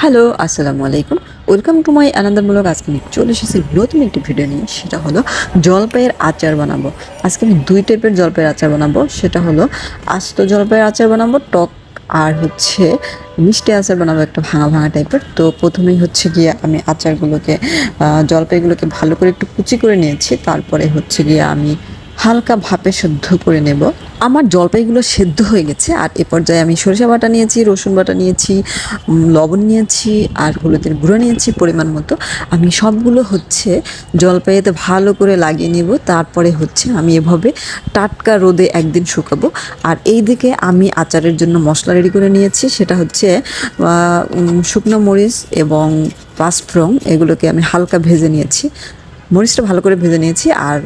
Hello, আসসালামু আলাইকুম। Welcome to my আনন্দমূলক। আজকে আমি চলে এসেছি নতুন একটি ভিডিও নিয়ে। সেটা হলো জলপাইয়ের আচার বানাবো। আজকে আমি দুই টাইপের জলপাইয়ের আচার বানাবো। সেটা হলো আস্ত জলপাইয়ের আচার বানাবো, টক আর হচ্ছে মিষ্টি আচার বানাবো, একটা ভাঙা ভাঙা টাইপের তো প্রথমেই হচ্ছে গিয়ে আমি আচারগুলোকে জলপাইগুলোকে ভালো করে একটু কুচি করে নিয়েছি। তারপরে হচ্ছে গিয়ে আমি হালকা ভাপে সেদ্ধ করে নেব। আমার জলপাইগুলো সেদ্ধ হয়ে গেছে, আর এ পর্যায়ে আমি সরিষা বাটা নিয়েছি, রসুন বাটা নিয়েছি লবণ নিয়েছি, আর হলুদের গুঁড়ো নিয়েছি পরিমাণ মতো। আমি সবগুলো হচ্ছে জলপাইতে ভালো করে লাগিয়ে নেব, তারপরে হচ্ছে আমি এভাবে টাটকা রোদে একদিন শুকাবো। আর এই দিকে আমি আচারের জন্য মশলা রেডি করে নিয়েছি, সেটা হচ্ছে শুকনো মরিচ এবং পাঁচফ্রং এগুলোকে আমি হালকা ভেজে নিয়েছি। মরিচটা ভালো করে ভেজে নিয়েছি, আর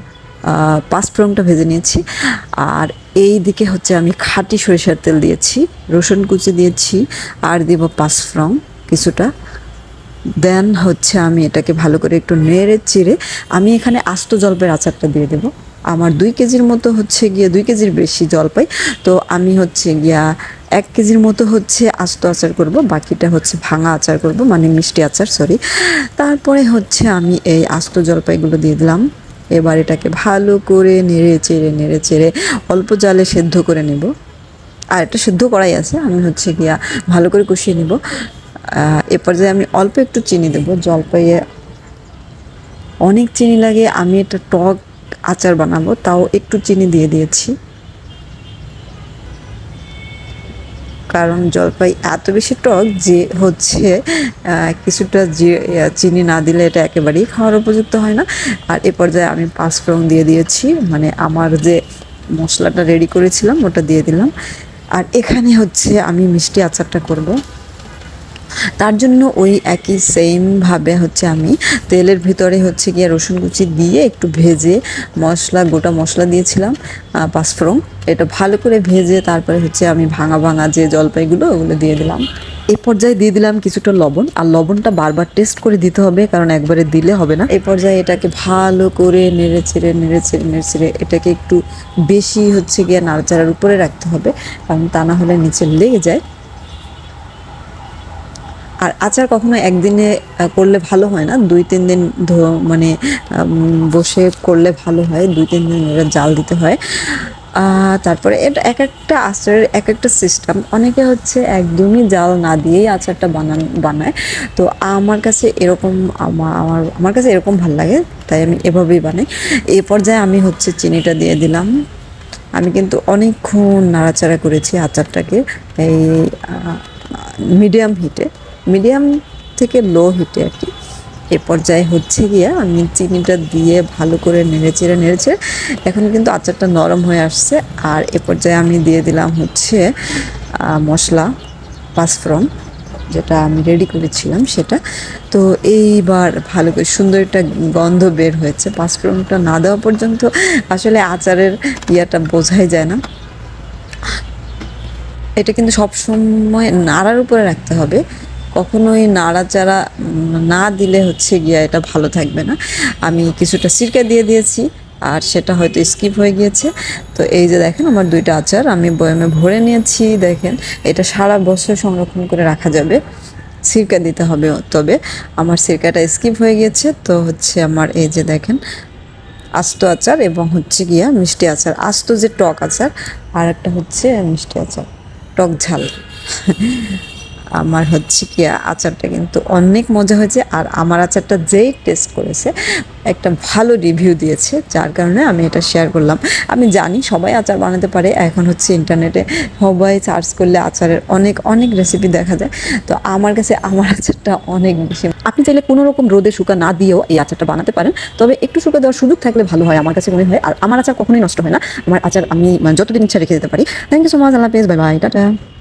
পাঁচফোড়নটা ভেজে নিয়েছি। আর এই দিকে হচ্ছে আমি খাঁটি সরিষার তেল দিয়েছি, রসুন কুচি দিয়েছি আর দেব পাঁচফোড়ন কিছুটা। দেন হচ্ছে আমি এটাকে ভালো করে একটু নেড়ে চিড়ে আমি এখানে আস্ত জলপাইয়ের আচারটা দিয়ে দেবো। আমার দুই কেজির মতো হচ্ছে গিয়ে দুই কেজির বেশি জলপাই। তো আমি হচ্ছে গিয়া এক কেজির মতো হচ্ছে আস্ত আচার করব, বাকিটা হচ্ছে ভাঙা আচার করব মানে মিষ্টি আচার সরি তারপরে হচ্ছে আমি এই আস্ত জলপাইগুলো দিয়ে দিলাম। এবার এটাকে ভালো করে নেড়ে চেড়ে নেড়ে চেড়ে অল্প জালে সেদ্ধ করে নেব। আর একটা সেদ্ধ করাই আছে, আমি হচ্ছে গিয়া ভালো করে কষিয়ে নেব। এ পর্যায়ে আমি অল্প একটু চিনি দেবো, জলপাইয়ে অনেক চিনি লাগে। আমি একটা টক আচার বানাবো, তাও একটু চিনি দিয়ে দিয়েছি। কারণ জলপাই এত বেশি টক যে হচ্ছে কিছুটা চিনি না দিলে এটা একেবারেই খাওয়ার উপযুক্ত হয় না। আর এ পর্যায়ে আমি পাঁচফোড়ন দিয়ে দিয়েছি মানে আমার যে মশলাটা রেডি করেছিলাম ওটা দিয়ে দিলাম। আর এখানে হচ্ছে আমি মিষ্টি আচারটা করব। তার জন্য ওই একই সেমভাবে হচ্ছে আমি তেলের ভিতরে হচ্ছে গিয়ে রসুন কুচি দিয়ে একটু ভেজে মশলা, গোটা মশলা দিয়েছিলাম পাঁচফোড়ন। এটা ভালো করে ভেজে তারপরে হচ্ছে আমি ভাঙা ভাঙা যে জলপাইগুলো ওগুলো দিয়ে দিলাম। এই পর্যায়ে দিয়ে দিলাম কিছুটা লবণ, আর লবণটা বারবার টেস্ট করে দিতে হবে, কারণ একবারে দিলে হবে না। এই পর্যায়ে এটাকে ভালো করে নেড়ে চেড়ে নেড়ে চেড়ে নেড়ে চেড়ে এটাকে একটু বেশি হচ্ছে গিয়ে নাড়াচাড়ার উপরে রাখতে হবে, কারণ তা না হলে নিচে লেগে যায়। আর আচার কখনো একদিনে করলে ভালো হয় না? দুই, তিন দিন মানে বসে করলে ভালো হয়, দুই, তিন দিন এটা জাল দিতে হয়। তারপরে এটা এক একটা আচারের এক একটা সিস্টেম অনেকে হচ্ছে একদমই জাল না দিয়েই আচারটা বানান, বানায়। তো আমার কাছে এরকম আমার আমার কাছে এরকম ভালো লাগে, তাই আমি এভাবেই বানাই। এই পর্যায়ে আমি হচ্ছে চিনিটা দিয়ে দিলাম। আমি কিন্তু অনেকক্ষণ নাড়াচাড়া করেছি আচারটাকে এই মিডিয়াম হিটে মিডিয়াম থেকে লো হিটে আর কি। এ পর্যায়ে হচ্ছে গিয়ে আমি চিনিটা দিয়ে ভালো করে নেড়েচেড়ে নেড়েছে এখন কিন্তু আচারটা নরম হয়ে আসছে আর এ পর্যায়ে আমি দিয়ে দিলাম হচ্ছে মশলা, পাঁচফোড়ন, যেটা আমি রেডি করেছিলাম সেটা। তো এইবার ভালো করে সুন্দর একটা গন্ধ বের হয়েছে। পাঁচফোড়নটা না দেওয়া পর্যন্ত আসলে আচারের ইয়েটা বোঝাই যায় না। এটা কিন্তু সবসময় নাড়ার উপরে রাখতে হবে। কখনোই নাড়াচাড়া না দিলে হচ্ছে গিয়া এটা ভালো থাকবে না। আমি কিছুটা সিরকা দিয়ে দিয়েছি, আর সেটা হয়তো স্কিপ হয়ে গিয়েছে। তো এই যে দেখেন, আমার দুইটা আচার আমি বয়ামে ভরে নিয়েছি, দেখেন। এটা সারা বছর সংরক্ষণ করে রাখা যাবে। সিরকা দিতে হবে, তবে আমার সিরকাটা স্কিপ হয়ে গিয়েছে। তো হচ্ছে আমার এই যে দেখেন, আস্ত আচার এবং হচ্ছে গিয়া মিষ্টি আচার। আস্ত যে টক আচার আর একটা হচ্ছে মিষ্টি আচার, টক ঝাল। আমার হচ্ছে কি আচারটা কিন্তু অনেক মজা হয়েছে। আর আমার আচারটা যেই টেস্ট করেছে, একটা ভালো রিভিউ দিয়েছে, যার কারণে আমি এটা শেয়ার করলাম। আমি জানি সবাই আচার বানাতে পারে, এখন হচ্ছে ইন্টারনেটে সবাই সার্চ করলে আচারের অনেক অনেক রেসিপি দেখা যায়। তো আমার কাছে আমার আচারটা অনেক বেশি আপনি চাইলে কোনো রকম রোদে শুকা না দিয়েও এই আচারটা বানাতে পারেন। তবে একটু শুকা দেওয়ার সুযোগ থাকলে ভালো হয়, আমার কাছে মনে হয়। আর আমার আচার কখনোই নষ্ট হয় না। আমার আচার আমি মানে যতদিন ইচ্ছা রেখে দিতে পারি। থ্যাংক ইউ সো মাচ আল্লাহ হাফেজ। Bye bye tata.